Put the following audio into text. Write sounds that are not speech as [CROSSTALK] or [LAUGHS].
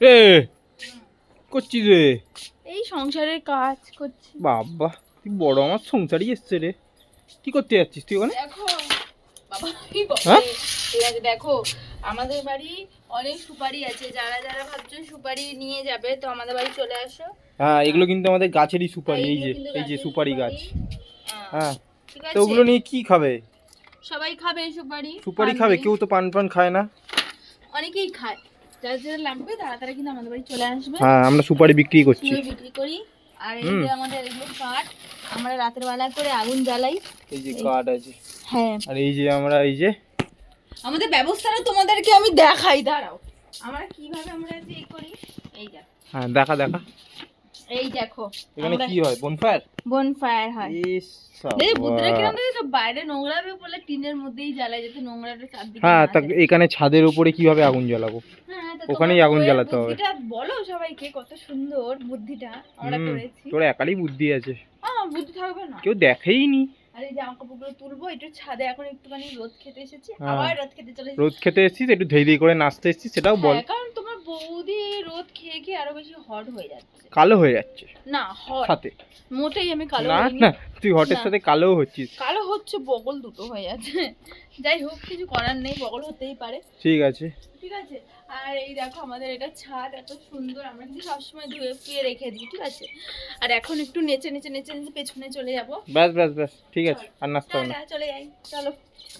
এ করছিস রে। এই সংসারের কাজ করছি। বাবা তুই বড় আমার সংসারই এসছে রে। কি করতে যাচ্ছিস তুই ওখানে? দেখো বাবা কি বলে? হ্যাঁ? দেখো আমাদের বাড়ি অনেক সুপারি আছে। যারা যারা ভাবছ সুপারি নিয়ে যাবে তো আমাদের বাড়ি চলে আসো। হ্যাঁ এগুলো কিন্তু আমাদের গাছেরই সুপারি এই যে এই যে সুপারি গাছ। হ্যাঁ তো ওগুলো নিয়ে কি খাবে? সবাই খাবে সুপারি সুপারি খাবে কেউ তো পান পান খায় না। অনেকেই খায়। যারা যারা লাগবে তারা তারা কিন্তু আমাদের বাড়ি চলে আসবে। হ্যাঁ আমরা সুপারি বিক্রি করছি। বিক্রি করি। আর এই যে আমাদের এগুলো কাঠ আমরা রাতের বেলা করে আগুন জ্বালাই। এই যে কাঠ আছে। হ্যাঁ। আর এই যে আমরা এই যে আমাদের ব্যবস্থাটা তোমাদেরকে আমি দেখাই দাঁড়াও। আমরা কীভাবে আমরা যে করি এই দেখ। হ্যাঁ দেখা দেখা। এই দেখো এখানে কি হয়? বনফায়ার বন ফায়ার হয় বুদ্ধরা। কিরম তো বাইরে নোংরা বলে টিনের মধ্যেই জ্বালায় যাতে নোংরাটা চারদিকে হ্যাঁ তা এখানে ছাদের উপরে কীভাবে আগুন জ্বালাবো? হ্যাঁ, ওখানেই আগুন জ্বালাতে হবে। বুদ্ধিটা বলো সবাইকে কত সুন্দর বুদ্ধিটা আমরা করেছি। তোর একারই বুদ্ধি আছে। আহ, বুদ্ধি থাকবে না। কেউ দেখেই নি আর জামা কাপড়গুলো তুলবো একটু ছাদে এখন একটুখানি রোদ খেতে এসেছি হ্যাঁ। আবার রোদ খেতে চলে রোদ খেতে এসেছিস একটু ধীরে করে নাচতে এসেছিস সেটাও বল। রোদ খেয়ে খেয়ে আরও বেশি হট হয়ে যাচ্ছে। কালো হয়ে যাচ্ছে। না হট সাথে। মোটেই আমি কালো না না তুই হটের সাথে কালো হচ্ছিস। কালো হচ্ছে বগল দুটো হয়ে যাচ্ছে। [LAUGHS] যাই হোক কিছু করার নেই বগল হতেই পারে। ঠিক আছে। ঠিক আছে? আর এই দেখো আমাদের এটা ছাদ এত সুন্দর আমরা কিন্তু সবসময় ধুয়ে ফুয়ে রেখে দিই ঠিক আছে? আর এখন একটু নেচে নেচে নেচে নেচে পেছনে চলে যাব। ব্যাস ব্যাস ব্যাস ঠিক আছে আর হবে চলে যাই চলো।